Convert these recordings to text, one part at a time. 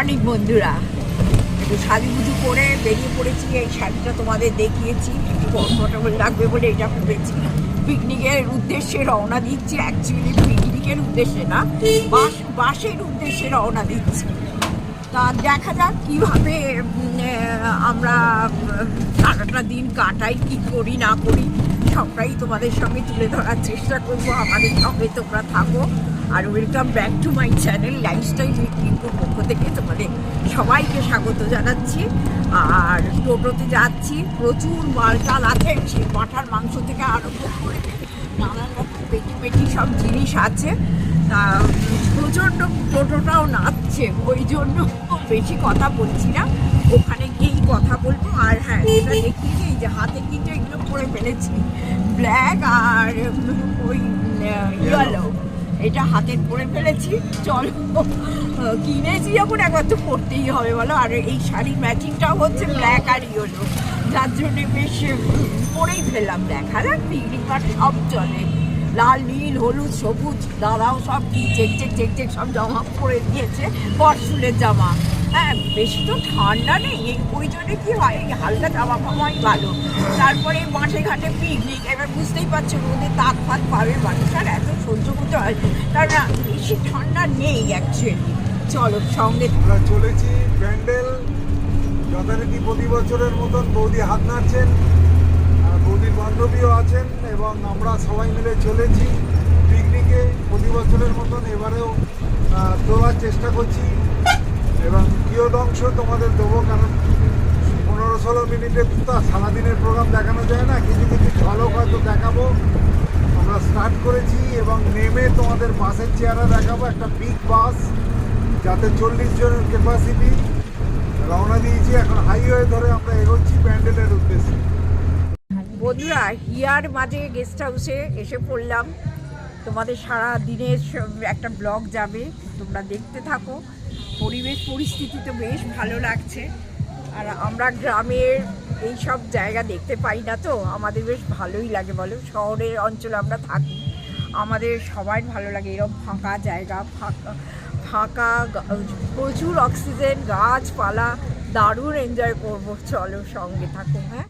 Morning বন্ধুরা। একটু সাজুগুজু করে বেরিয়ে পড়েছি, এই শাড়িটা তোমাদের দেখিয়েছি। একটু কমফোর্টেবল লাগবে বলে এটা পরেছি পিকনিকের উদ্দেশ্যে রওনা দিচ্ছি অ্যাকচুয়ালি পিকনিকের উদ্দেশ্যে না, বাস, বাসের উদ্দেশ্যে রওনা দিচ্ছি। তা দেখা যাক কীভাবে আমরা সারাটা দিন কাটাই, কি করি, না করি। সবটাই তোমাদের সঙ্গে তুলে ধরার চেষ্টা করব। আমাদের সঙ্গে তোমরা থাকো। আর welcome back to my channel lifestyle কিন্তু পক্ষ থেকে তোমাদের সবাইকে স্বাগত জানাচ্ছি। আর টোটোতে যাচ্ছি, প্রচুর মালটাল আছে, সেই পাঠার মাংস থেকে আরম্ভ করে নানান রকম পেটি পেটি সব জিনিস আছে। তা প্রচণ্ড টোটোটাও নাচছে ওই জন্য বেশি কথা বলছি না। ওখানে গিয়েই কথা বলব। আর হ্যাঁ এটা দেখিয়ে দিই যে হাতে কিন্তু এগুলো পরে ফেলেছি। ব্ল্যাক আর ওই ইয়েলো এটা হাতে পরে ফেলেছি। চলো কিনেছি যখন একবার তো পরতেই হবে বলো। আর এই শাড়ির ম্যাচিংটাও হচ্ছে ব্ল্যাক আর ইয়েলো যার জন্য বেশ পরেই ফেললাম ব্ল্যাক। হ্যাঁ পিকনিক সব চলে। লাল, নীল, হলুদ, সবুজ দাদাও সব কি, চেক চেক চেক চেক সব জামা পরে দিয়েছে পরশুলের জামা। হ্যাঁ বেশি তো ঠান্ডা নেই, এই ওই জন্যে কি হয়, এই হালকা জামা ফামাই ভালো। তারপরে মাঠে ঘাটে পিকনিক এবার বুঝতেই পারছ রোদে তাপ ফাত পাবে মানুষ, আর এত সহ্য করতে হয়। কারণ বেশি ঠান্ডা নেই অ্যাকচুয়ালি চলো, সঙ্গে চলেছি প্যান্ডেল, যথারীতি প্রতি বছরের মতন বৌদি হাত নাড়ছেন। বৌদির বান্ধবীও আছেন এবং আমরা সবাই মিলে চলেছি পিকনিকে প্রতি বছরের মতন এবারেও তোলার চেষ্টা করছি এবং কিয়দংশ তোমাদের দেবো, কারণ পনেরো ষোলো মিনিটে তো সারাদিনের প্রোগ্রাম দেখানো যায় না, কিছু কিছু ঝলক হয়তো দেখাবো। আমরা স্টার্ট করেছি এবং নেমে তোমাদের বাসের চেহারা দেখাবো, একটা বিগ বাস যাতে চল্লিশ জনের ক্যাপাসিটি রওনা দিয়েছি। এখন হাইওয়ে ধরে আমরা এগোচ্ছি প্যান্ডেলের উদ্দেশ্যে। বন্ধুরা, হিয়ার মাঝে গেস্ট হাউসে এসে পড়লাম। তোমাদের সারা দিনের একটা ব্লগ যাবে, তোমরা দেখতে থাকো। পরিবেশ, পরিস্থিতি তো বেশ ভালো লাগছে। আর আমরা গ্রামের এই সব জায়গা দেখতে পাই না তো, আমাদের বেশ ভালোই লাগে বলো। শহরের অঞ্চলে আমরা থাকি, আমাদের সবার ভালো লাগে। এরকম ফাঁকা জায়গা, ফাঁকা ফাঁকা প্রচুর অক্সিজেন গাছপালা, দারুণ এনজয় করব। চলো সঙ্গে থাকো হ্যাঁ?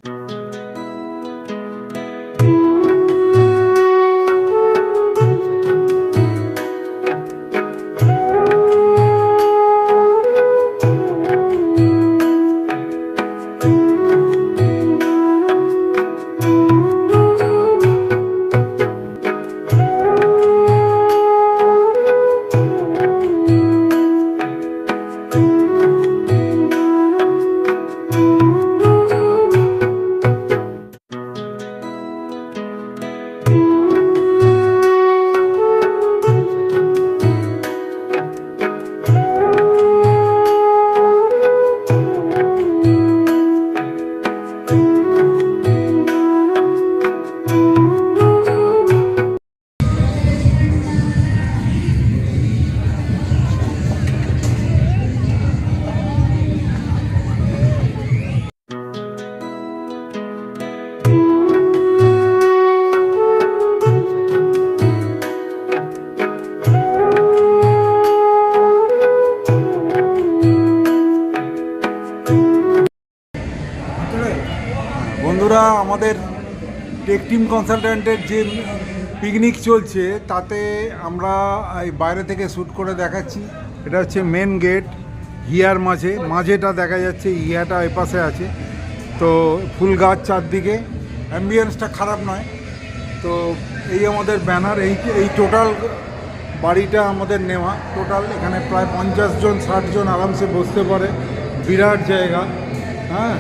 টেক টিম কনসালট্যান্টের যে পিকনিক চলছে, তাতে আমরা এই বাইরে থেকে শ্যুট করে দেখাচ্ছি। এটা হচ্ছে মেন গেট হিয়ার মাঝে। মাঝেটা দেখা যাচ্ছে, হিয়াটা এপাশে আছে। তো ফুল গাছ চারদিকে। অ্যাম্বিয়েন্সটা খারাপ নয়। তো এই আমাদের ব্যানার এই এই টোটাল বাড়িটা আমাদের নেওয়া। টোটাল এখানে প্রায় পঞ্চাশ জন, ষাট জন আরামসে বসতে পারে। বিরাট জায়গা। হ্যাঁ?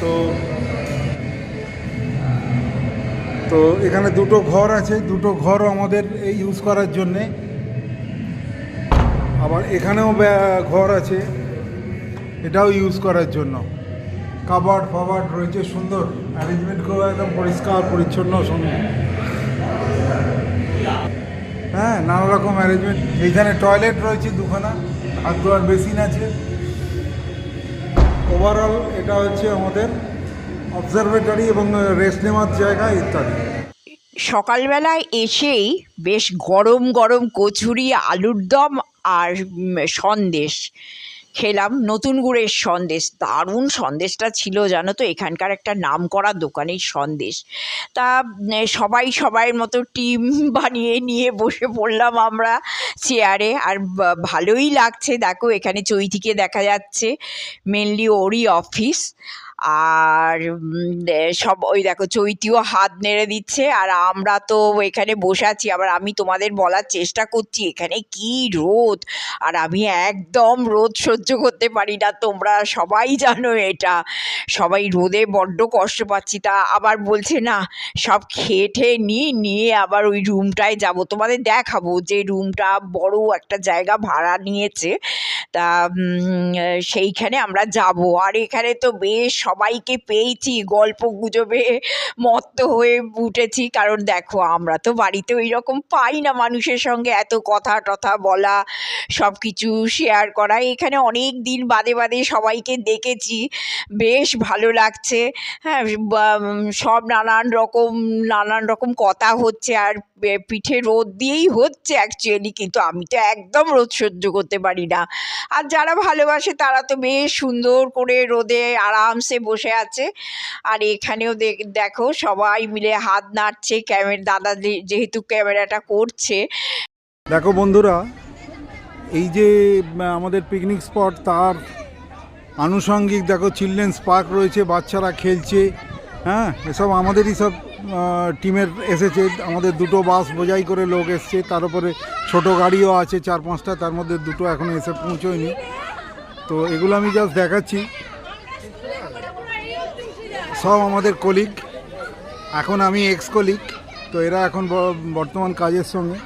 তো তো এখানে দুটো ঘর আছে, দুটো ঘরও আমাদের ইউজ করার জন্যে। আবার এখানেও ঘর আছে, এটাও ইউজ করার জন্য। কাবার্ড ফাবার্ড রয়েছে, সুন্দর। অ্যারেঞ্জমেন্ট করে একদম পরিষ্কার, পরিচ্ছন্ন, সুন্দর। হ্যাঁ নানা রকম অ্যারেঞ্জমেন্ট এইখানে টয়লেট রয়েছে দুখানা, হাত ধোয়ার বেসিন আছে। ওভারঅল এটা হচ্ছে আমাদের অবজারভেটরি এবং রেস্ট নেওয়ার জায়গা ইত্যাদি। সকালবেলায় এসেই বেশ গরম গরম কচুরি, আলুর দম আর সন্দেশ খেলাম, নতুন গুড়ের সন্দেশ। দারুণ সন্দেশটা ছিল জানো তো, এখানকার একটা নাম করা দোকানের সন্দেশ। তা সবাই সবাইয়ের মতো টিম বানিয়ে নিয়ে বসে পড়লাম আমরা চেয়ারে। আর ভালোই লাগছে, দেখো এখানে চৈতিকে দেখা যাচ্ছে মেনলি ওরই অফিস আর সব ওই দেখো চৈতিও হাত নেড়ে দিচ্ছে আর আমরা তো এখানে বসে আছি। আবার আমি তোমাদের বলার চেষ্টা করছি, এখানে কি রোদ? আর আমি একদম রোদ সহ্য করতে পারি না, তোমরা সবাই জানো এটা। সবাই রোদে বড্ড কষ্ট পাচ্ছি। তা আবার বলছে, না, সব খেয়ে ঠেয়ে নিয়ে নিয়ে আবার ওই রুমটায় যাব। তোমাদের দেখাবো যে রুমটা বড় একটা জায়গা ভাড়া নিয়েছে। তা সেইখানে আমরা যাব। আর এখানে তো বেশ সবাইকে পেয়েছি, গল্প গুজবে মত্ত হয়ে উঠেছি। কারণ দেখো, আমরা তো বাড়িতে ওই রকম পাই না মানুষের সঙ্গে এত কথা টথা বলা সব কিছু শেয়ার করা। এখানে অনেক দিন বাদে বাদে সবাইকে দেখেছি, বেশ ভালো লাগছে। হ্যাঁ সব নানান রকম নানান রকম কথা হচ্ছে আর পিঠে রোদ দিয়েই হচ্ছে অ্যাকচুয়ালি কিন্তু আমি তো একদম রোদ সহ্য করতে পারি না। আর যারা ভালোবাসে তারা তো বেশ সুন্দর করে রোদে আরামসে বসে আছে। আর এখানেও দেখ- সবাই মিলে হাত নাড়ছে ক্যামেরা দাদা যেহেতু ক্যামেরাটা করছে। দেখো বন্ধুরা, এই যে আমাদের পিকনিক স্পট তার আনুষঙ্গিক দেখো চিলড্রেন্স পার্ক রয়েছে, বাচ্চারা খেলছে হ্যাঁ? এসব আমাদেরই সব টিমের এসেছে। আমাদের দুটো বাস বোঝাই করে লোক এসছে, তার উপরে ছোটো গাড়িও আছে চার পাঁচটা তার মধ্যে দুটো এখনও এসে পৌঁছয়নি। তো এগুলো আমি জাস্ট দেখাচ্ছি। সব আমাদের কলিগ। এখন আমি এক্স কলিগ তো এরা এখন বর্তমান কাজের সঙ্গে।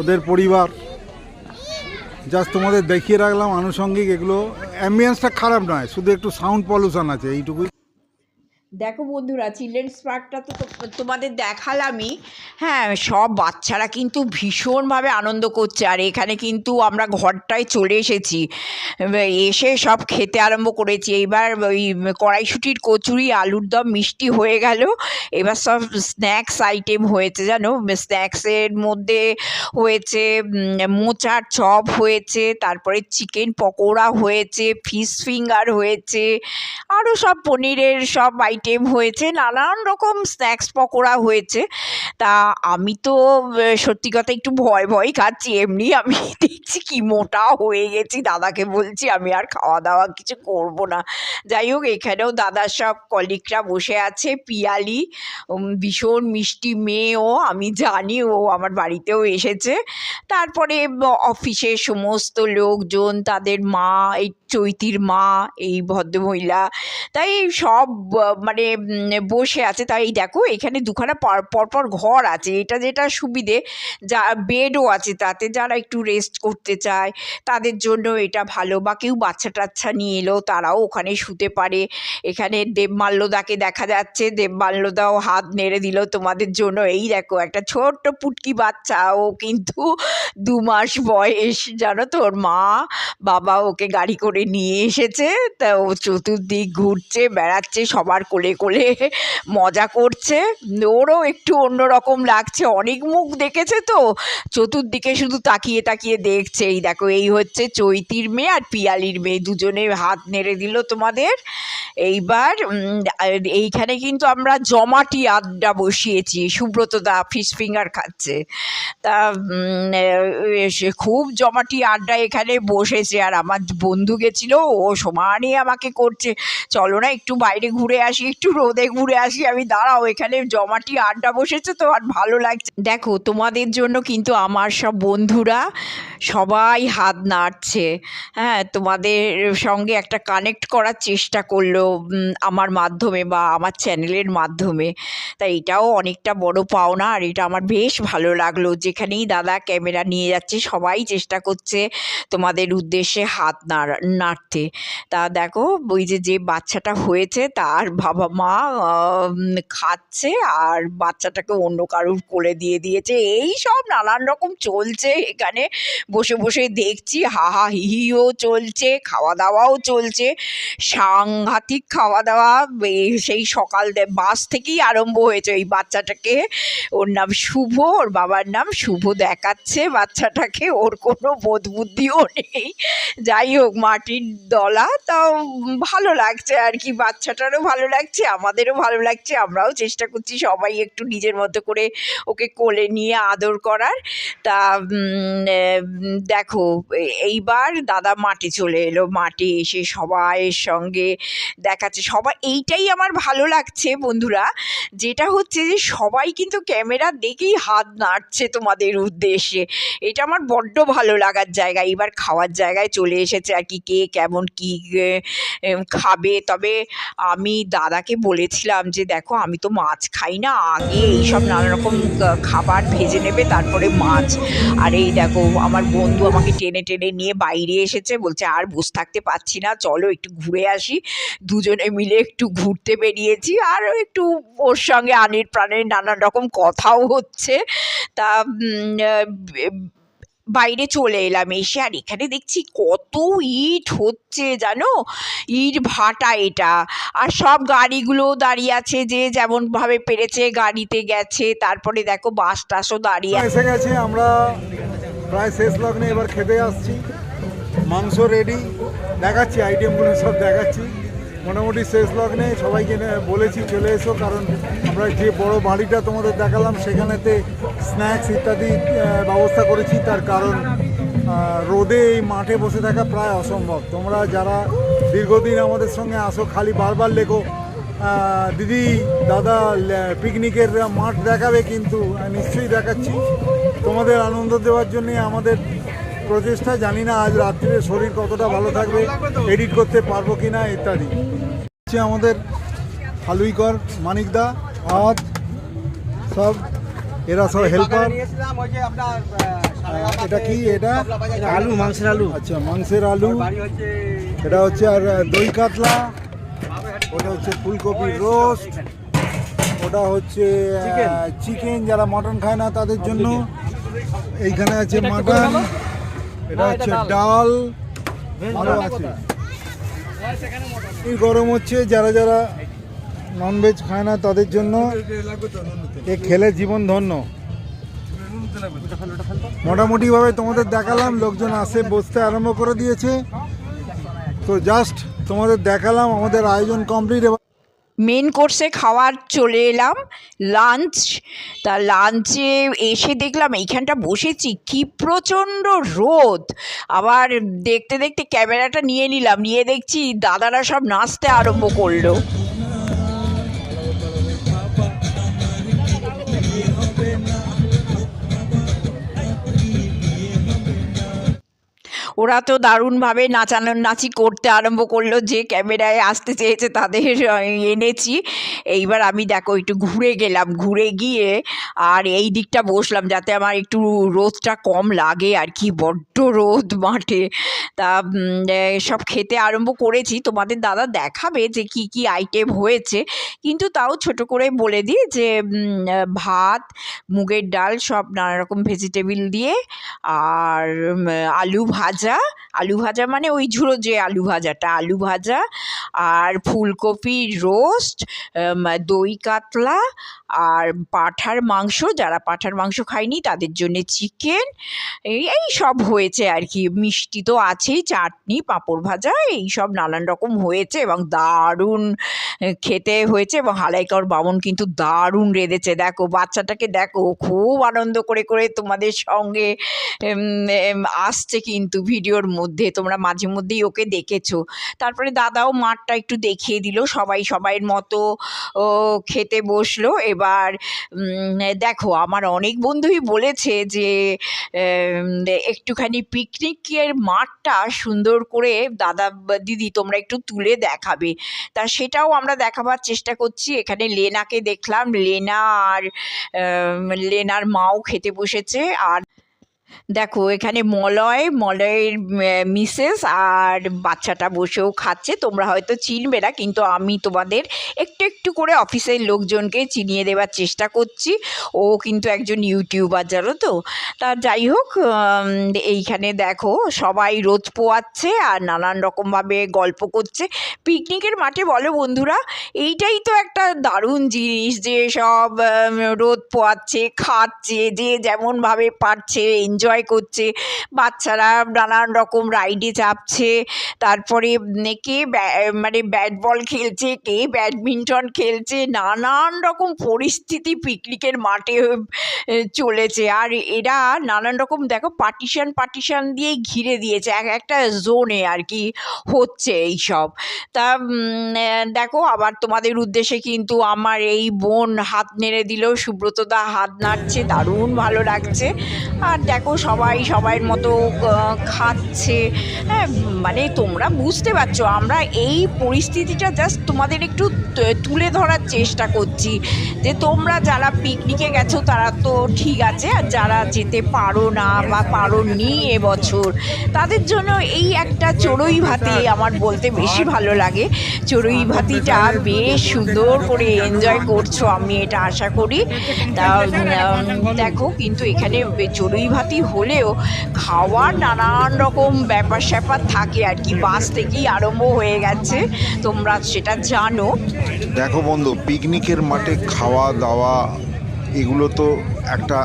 ওদের পরিবার। জাস্ট তোমাদের দেখিয়ে রাখলাম, আনুষঙ্গিক এগুলো অ্যাম্বিয়েন্সটা খারাপ নয়, শুধু একটু সাউন্ড পলিউশন আছে, এইটুকুই। দেখো বন্ধুরা চিলড্রেন্স পার্কটা তো তোমাদের দেখালামই। হ্যাঁ সব বাচ্চারা কিন্তু ভীষণভাবে আনন্দ করছে। আর এখানে কিন্তু আমরা ঘরটায় চলে এসেছি। এসে সব খেতে আরম্ভ করেছি। এইবার ওই কড়াইশুটির কচুরি, আলুর দম, মিষ্টি হয়ে গেল। এবার সব স্ন্যাক্স আইটেম হয়েছে, জানো? স্ন্যাক্সের মধ্যে হয়েছে মোচার চপ হয়েছে, তারপরে চিকেন পকোড়া হয়েছে ফিশ ফিঙ্গার হয়েছে আরও সব পনিরের সব আইটেম হয়েছে, নানান রকম স্ন্যাক্স পকোড়া হয়েছে। তা আমি তো সত্যি কথা একটু ভয় ভয় খাচ্ছি। এমনি আমি দেখছি কি মোটা হয়ে গেছি। দাদাকে বলছি, আমি আর খাওয়া দাওয়া কিছু করব না। যাই হোক, এখানেও দাদার সব কলিগরা বসে আছে। পিয়ালি ভীষণ মিষ্টি মেয়েও, আমি জানি ও আমার বাড়িতেও এসেছে। তারপরে অফিসের সমস্ত লোকজন, তাদের মা, এই চৈতির মা, এই ভদ্রমহিলা, তাই সব মানে বসে আছে। তাই দেখো, এখানে দুখানা পর- পরপর ঘর আছে। এটা যেটা সুবিধে, যা বেডও আছে তাতে। যারা একটু রেস্ট করতে চায়, তাদের জন্য এটা ভালো। বা কেউ বাচ্চা টাচ্চা নিয়ে এলো, তারাও ওখানে শুতে পারে। এখানে দেবমাল্যদাকে দেখা যাচ্ছে। দেবমাল্যদাও হাত নেড়ে দিল তোমাদের জন্য। এই দেখো, একটা ছোট্ট পুটকি বাচ্চা। ও কিন্তু দু মাস বয়স, জানো তো ওর মা? বাবা ওকে গাড়ি করে নিয়ে এসেছে। তা ও চতুর্দিক ঘুরছে, বেড়াচ্ছে, সবার কোলে কোলে মজা করছে। ওরও একটু অন্যরকম লাগছে। অনেক মুখ দেখেছে তো? চতুর্দিকে শুধু তাকিয়ে তাকিয়ে দেখছে। এই দেখো, এই হচ্ছে চৈতির মেয়ে আর পিয়ালির মেয়ে। দুজনে হাত নেড়ে দিল তোমাদের। এইবার এইখানে কিন্তু আমরা জমাটি আড্ডা বসিয়েছি। সুব্রত দা ফিশ ফিঙ্গার খাচ্ছে। তা খুব জমাটি আড্ডা এখানে বসেছে। আর আমার বন্ধু গেছিল, ও সমানে আমাকে করছে। চলো না, একটু বাইরে ঘুরে আসি, একটু রোদে ঘুরে আসি, আমি দাঁড়াও, এখানে জমাটি আড্ডা বসেছে তো, আর ভালো লাগছে। দেখো, তোমাদের জন্য কিন্তু আমার সব বন্ধুরা সবাই হাত নাড়ছে। হ্যাঁ তোমাদের সঙ্গে একটা কানেক্ট করার চেষ্টা করল আমার মাধ্যমে বা আমার চ্যানেলের মাধ্যমে। তাই এটাও অনেকটা বড় পাওনা, আর এটা আমার বেশ ভালো লাগল, যেখানেই দাদা ক্যামেরা নিয়ে যাচ্ছে, সবাই চেষ্টা করছে তোমাদের উদ্দেশ্যে হাত নাড়া নাড়তে। তা দেখো, ওই যে যে বাচ্চাটা হয়েছে, তার বাবা মা খাচ্ছে আর বাচ্চাটাকে অন্য কারুর কোলে দিয়ে দিয়েছে। এই সব নানান রকম চলছে এখানে। বসে বসে দেখছি, হা হা, হি, হিও চলছে খাওয়া দাওয়াও চলছে। সাংঘাতিক খাওয়া দাওয়া সেই সকাল বাস থেকেই আরম্ভ হয়েছে এই বাচ্চাটাকে। ওর নাম শুভ, ওর বাবার নাম শুভ দেখাচ্ছে বাচ্চাটাকে। ওর কোনো বোধ বুদ্ধিও নেই। যাই হোক মাটির দলা, তাও ভালো লাগছে আর কি। বাচ্চাটারও ভালো লাগছে, আমাদেরও ভালো লাগছে। আমরাও চেষ্টা করছি সবাই একটু নিজের মতো করে ওকে কোলে নিয়ে আদর করার। তা দেখো এইবার দাদা মাঠে চলে এলো। মাঠে এসে সবাইয়ের সঙ্গে দেখাচ্ছে। সবাই এইটাই আমার ভালো লাগছে বন্ধুরা, যেটা হচ্ছে যে সবাই কিন্তু ক্যামেরা দেখেই হাত নাড়ছে তোমাদের উদ্দেশ্যে। এটা আমার বড্ড ভালো লাগার জায়গা। এবার খাওয়ার জায়গায় চলে এসেছে আর কি। কে কেমন কী খাবে? তবে আমি দাদাকে বলেছিলাম যে, দেখো, আমি তো মাছ খাই না, আগে এইসব নানা রকম খাবার ভেজে নেবে, তারপরে মাছ। আর এই দেখো, আমার বন্ধু আমাকে টেনে টেনে নিয়ে বাইরে এসেছে, বলছে, আর বসে থাকতে পারছি না, চলো একটু ঘুরে আসি। দুজনে মিলে একটু ঘুরতে বেরিয়েছি, আর একটু ওর সঙ্গে আনির প্রাণের নানান রকম কথাও হচ্ছে। তা বাইরে চলে এলাম এসে, আর এখানে দেখছি কত ইট হচ্ছে জানো? ইট ভাটা এটা। আর সব গাড়িগুলো দাঁড়িয়ে আছে যে যেমনভাবে পেরেছে গাড়িতে গেছে। তারপরে দেখো বাস টাসও দাঁড়িয়ে এসে গেছে, আমরা প্রায় শেষ লগ্নে এবার খেতে আসছি। মাংস রেডি দেখাচ্ছি আইটেমগুলো সব দেখাচ্ছি। মোটামুটি শেষ লগ্নে সবাইকে বলেছি চলে এসো, কারণ আমরা যে বড় বাড়িটা তোমাদের দেখালাম, সেখানেতে স্ন্যাক্স ইত্যাদি ব্যবস্থা করেছি। তার কারণ রোদে এই মাঠে বসে থাকা প্রায় অসম্ভব। তোমরা যারা দীর্ঘদিন আমাদের সঙ্গে আসো, খালি বারবার লেখো দিদি, দাদা পিকনিকের মাঠ দেখাবে কিন্তু নিশ্চয়ই দেখাচ্ছি। তোমাদের আনন্দ দেওয়ার জন্যে আমাদের প্রচেষ্টা। জানি না আজ রাত্রিরে শরীর কতটা ভালো থাকবে এডিট করতে পারব কি না ইত্যাদি। হচ্ছে আমাদের হালুইকর মানিকদা আজ সব এরা সব হেল্পার এটা কি? এটা? আলু মাংসের আলু। আচ্ছা মাংসের আলু। এটা হচ্ছে আর দই কাতলা। ওটা হচ্ছে ফুলকপির রোস্ট ওটা হচ্ছে চিকেন যারা মটন খায় না তাদের জন্য। এইখানে আছে মাটন এটা হচ্ছে ডাল। আরও আছে। এই গরম হচ্ছে, যারা যারা ননভেজ খায় না, তাদের জন্য এ খেলে জীবন ধন্য। মোটামুটিভাবে তোমাদের দেখালাম, লোকজন আসে, বসতে আরম্ভ করে দিয়েছে। তো জাস্ট তোমাদের দেখালাম, আমাদের আয়োজন কমপ্লিট মেন কোর্সে খাওয়ার চলে এলাম লাঞ্চ তা লাঞ্চে এসে দেখলাম এইখানটা বসেছি, কি প্রচণ্ড রোদ! আবার দেখতে দেখতে ক্যামেরাটা নিয়ে নিলাম, নিয়ে দেখছি দাদারা সব নাচতে আরম্ভ করল। ওরা তো দারুণভাবে নাচানো, নাচি করতে আরম্ভ করল, যে ক্যামেরায় আসতে চেয়েছে তাদের এনেছি। এইবার আমি দেখো একটু ঘুরে গেলাম, ঘুরে গিয়ে আর এই দিকটা বসলাম যাতে আমার একটু রোদটা কম লাগে আর কি, বড্ড রোদ মাঠে। তা সব খেতে আরম্ভ করেছি। তোমাদের দাদা দেখাবে যে কি কি আইটেম হয়েছে। কিন্তু তাও ছোট করে বলে দিই যে ভাত, মুগের ডাল সব নানা রকম ভেজিটেবিল দিয়ে আর আলু ভাজা আলু ভাজা মানে ওই ঝুড়ো যে আলু ভাজাটা, আলু ভাজা আর ফুলকপির রোস্ট দই কাতলা আর পাঁঠার মাংস, যারা পাঁঠার মাংস খায়নি তাদের জন্য চিকেন এই সব হয়েছে আর কি। মিষ্টি তো আছেই, চাটনি, পাঁপড় ভাজা, এই সব নানান রকম হয়েছে এবং দারুণ খেতে হয়েছে এবং হালাইকর বামন কিন্তু দারুণ রেঁধেছে। দেখো, বাচ্চাটাকে দেখো খুব আনন্দ করে করে তোমাদের সঙ্গে আসছে কিন্তু ভিডিওর মধ্যে, তোমরা মাঝে মধ্যেই ওকে দেখেছ। তারপরে দাদাও মাঠটা একটু দেখিয়ে দিল, সবাই সবাইয়ের মতো খেতে বসল। এবার দেখো, আমার অনেক বন্ধুই বলেছে যে একটুখানি পিকনিকের মাঠটা সুন্দর করে দাদা দিদি তোমরা একটু তুলে দেখাবে। তা সেটাও আমরা দেখাবার চেষ্টা করছি। এখানে লেনাকে দেখলাম। লেনা আর লেনার মাও খেতে বসেছে। আর দেখো, এখানে মলয়, মলয়ের মিসেস আর বাচ্চাটা বসেও খাচ্ছে। তোমরা হয়তো চিনবে না, কিন্তু আমি তোমাদের একটু একটু করে অফিসের লোকজনকে চিনিয়ে দেওয়ার চেষ্টা করছি। ও কিন্তু একজন ইউটিউবার, জানো তো? তা যাই হোক এইখানে দেখো, সবাই রোদ পোয়াচ্ছে আর নানান রকমভাবে গল্প করছে। পিকনিকের মাঠে বলো বন্ধুরা, এইটাই তো একটা দারুণ জিনিস যে সব রোদ পোয়াচ্ছে, খাচ্ছে, যে যেমনভাবে পারছে এনজয় করছে। বাচ্চারা নানান রকম রাইডে চাপছে। তারপরে কে মানে ব্যাট বল খেলছে, কে ব্যাডমিন্টন খেলছে, নানান রকম পরিস্থিতি পিকনিকের মাঠে চলেছে। আর এরা নানান রকম দেখো পার্টিশন পার্টিশন দিয়ে ঘিরে দিয়েছে। এক একটা জোনে আর কি হচ্ছে এই সব তা দেখো আবার তোমাদের উদ্দেশ্যে কিন্তু আমার এই বোন হাত নেড়ে দিল, সুব্রতদা হাত নাড়ছে, দারুণ ভালো লাগছে। আর দেখো সবাই সবার মতো খাচ্ছে। হ্যাঁ মানে তোমরা বুঝতে পারছ, আমরা এই পরিস্থিতিটা জাস্ট তোমাদের একটু তুলে ধরার চেষ্টা করছি। যে তোমরা যারা পিকনিকে গেছো, তারা তো ঠিক আছে, আর যারা যেতে পারো না বা পারো নি এবছর, তাদের জন্য এই একটা চড়ুই ভাতি আমার বলতে বেশি ভালো লাগে। চড়ুই ভাতিটা বেশ সুন্দর করে এনজয় করছ, আমি এটা আশা করি। তা দেখো, কিন্তু এখানে চড়ুই ভাতি হলেও খাওয়ার নানান রকম ব্যাপার স্যাপার থাকে আর কি। বাস থেকেই আরম্ভ হয়ে গেছে। তোমরা সেটা জানো। দেখো বন্ধু, পিকনিকের মাঠে খাওয়া দাওয়া এগুলো তো একটা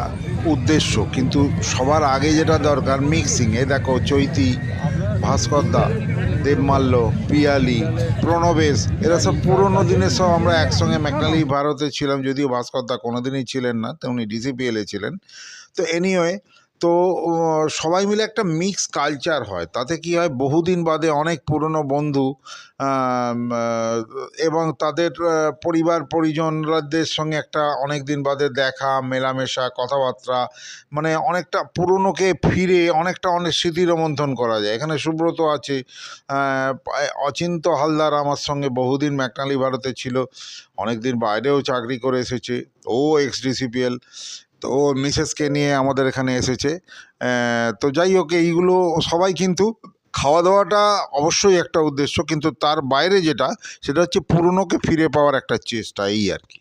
উদ্দেশ্য। কিন্তু সবার আগে যেটা দরকার মিক্সিং এ দেখো, চৈতি, ভাস্করদা, দেবমাল্য, পিয়ালি, প্রণবেশ, এরা সব পুরোনো দিনের সব আমরা একসঙ্গে ম্যাকনালি ভারতে ছিলাম, যদিও ভাস্করদা কোনোদিনই ছিলেন না, তেমনি ডিসিপিএলে ছিলেন। তো এনিওয়ে তো সবাই মিলে একটা মিক্স কালচার হয়। তাতে কি হয়, বহুদিন বাদে অনেক পুরনো বন্ধু এবং তাদের পরিবার পরিজনদের সঙ্গে একটা অনেক দিন বাদে দেখা, মেলামেশা, কথাবার্তা মানে অনেকটা পুরনোকে ফিরে অনেকটা অনেক স্মৃতি রোমন্থন করা যায়। এখানে সুব্রত আছে অচিন্ত হালদার আমার সঙ্গে বহুদিন ম্যাকনালি ভারতে ছিল অনেক দিন বাইরেও চাকরি করে এসেছে, ও এক্স ডিসিপিএল তো ও মিসেসকে নিয়ে আমাদের এখানে এসেছে। তো যাই হোক, এইগুলো সবাই কিন্তু খাওয়া দাওয়াটা অবশ্যই একটা উদ্দেশ্য, কিন্তু তার বাইরে যেটা, সেটা হচ্ছে পুরনোকে ফিরে পাওয়ার একটা চেষ্টা, এই আর কি।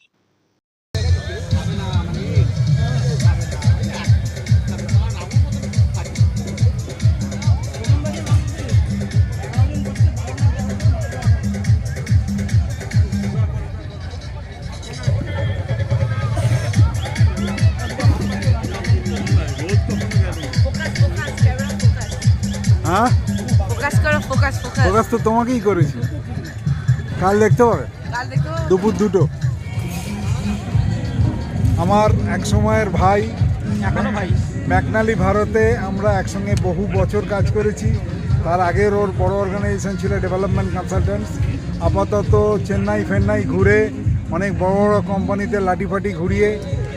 হ্যাঁ? ফোকাস করো ফোকাস ফোকাস। ফোকাস তো তোমাকেই করেছি। কাল দেখতে পাবে? কাল দেখো দুপুর দুটো। আমার এক সময়ের ভাই? ম্যাকনালি ভারতে আমরা একসঙ্গে বহু বছর কাজ করেছি। তার আগের ওর বড় অর্গানাইজেশন ছিল ডেভেলপমেন্ট কনসালটেন্টস আপাতত চেন্নাই ফেন্নাই ঘুরে অনেক বড় বড় কোম্পানিতে লাঠিফাটি ঘুরিয়ে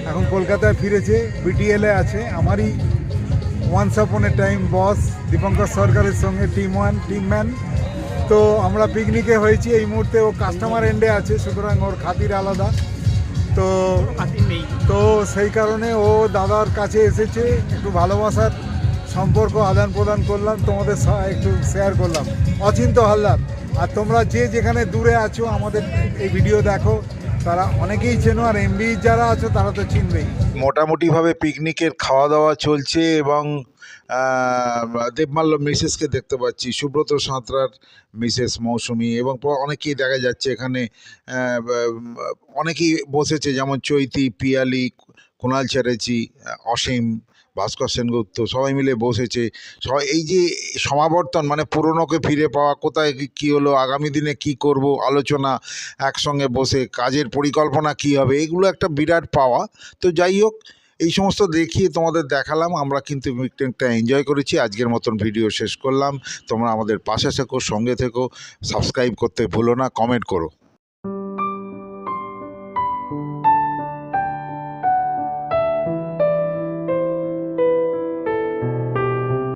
এখন কলকাতায় ফিরেছে। বিটিএলে আছে। আমারই ওয়ান্স আপন এ টাইম বস দীপঙ্কর সরকারের সঙ্গে টিম ওয়ান টিম ম্যান তো আমরা পিকনিকে হয়েছি, এই মুহূর্তে ও কাস্টমার এন্ডে আছে, সুতরাং ওর খাতির আলাদা। তো তো সেই কারণে ও দাদার কাছে এসেছে, একটু ভালোবাসার সম্পর্ক আদান প্রদান করলাম, তোমাদের একটু শেয়ার করলাম। অচিন্ত হালদার, আর তোমরা যে যেখানে দূরে আছো, আমাদের এই ভিডিও দেখো, তারা অনেকেই চেনো, আর এমবি যারা আছো, তারা তো চিনবেই। মোটামুটিভাবে পিকনিকের খাওয়া দাওয়া চলছে এবং দেবমাল্য মিসেসকে দেখতে পাচ্ছি, সুব্রত সাঁতরার মিসেস মৌসুমি এবং অনেকেই দেখা যাচ্ছে এখানে অনেকেই বসেছে, যেমন চৈতি, পিয়ালি, কুণাল ছেড়েছি অসীম, ভাস্কর সেনগুপ্ত, সবাই মিলে বসেছে। সবাই, এই যে সমাবর্তন মানে পুরনোকে ফিরে পাওয়া, কোথায় কী হলো, আগামী দিনে কি করব, আলোচনা, একসঙ্গে বসে, কাজের পরিকল্পনা কী হবে, এগুলো একটা বিরাট পাওয়া। তো যাই হোক এই সমস্ত দেখিয়ে তোমাদের দেখালাম, আমরা কিন্তু মিটিংটা এনজয় করেছি, আজকের মতন ভিডিও শেষ করলাম, তোমরা আমাদের পাশে থেকো, সঙ্গে থেকো সাবস্ক্রাইব করতে ভুলো না কমেন্ট করো।